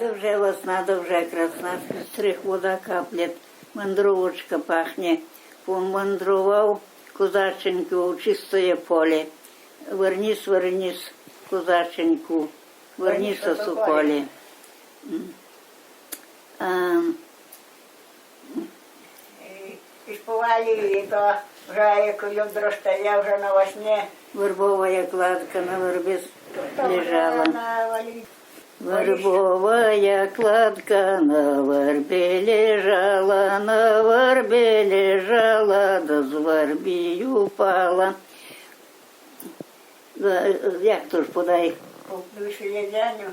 Дуже весна, дуже красна, з трих вода каплять, мандровочка пахне. Помандрував козаченьку у чистоє поле. Верніс, верніс, козаченьку, Верніс у. М. І, і і то вже як люндро стає вже на весні. вербовая кладка на вербі лежала. Вербовая кладка на вербі лежала, на вербі лежала, да з вербі упала. Да, Як то ж подай? Куплю селезеню.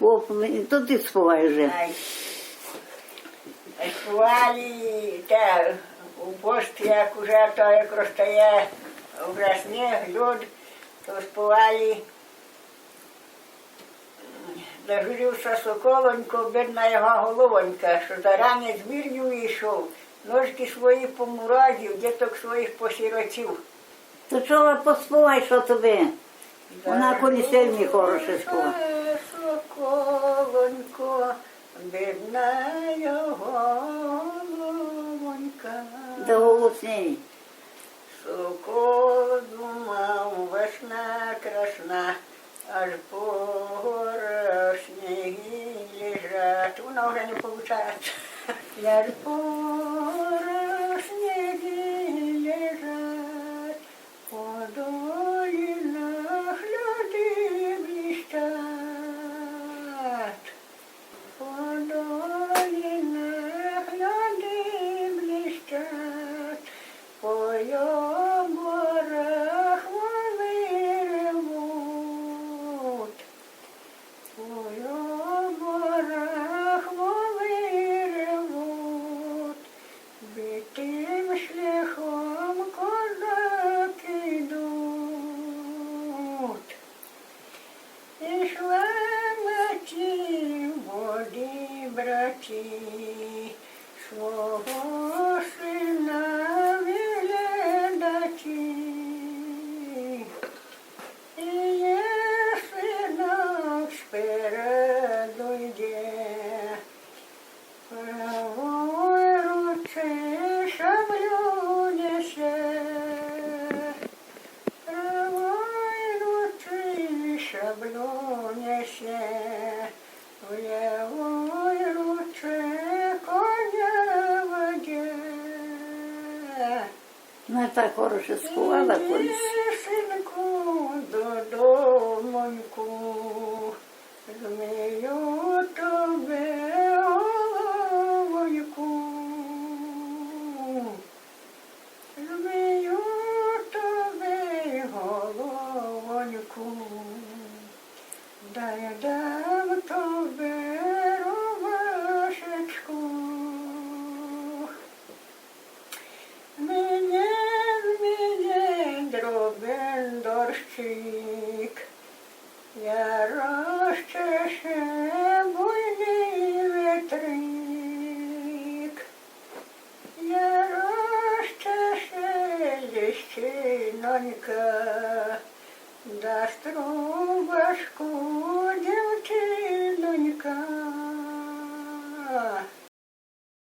Оп, мені- то ти співай вже. Співали те, у пост, як уже то як розтає вже сніг, льод, то співали. Дожився соколонько, бідна його головонька, що зарані з вірню йшов, ножки свої помуразів, діток своїх посіротів. То чого поспівай, що тобі? Вона колісельні хороше співає. Соколонько, бідна його головонька. Да голосній. Сокол думав, весна красна, аж по горах сніги лежать. Воно вже не получається. Браті, свого сина Ну, так хороше співала колись. Синку, додомоньку, змію тебе головоньку. Змію тебе головоньку, дай дам тобі дорщик, я розчеше буйний ветрик. Я розчеше ліщинонька, дасть трубашку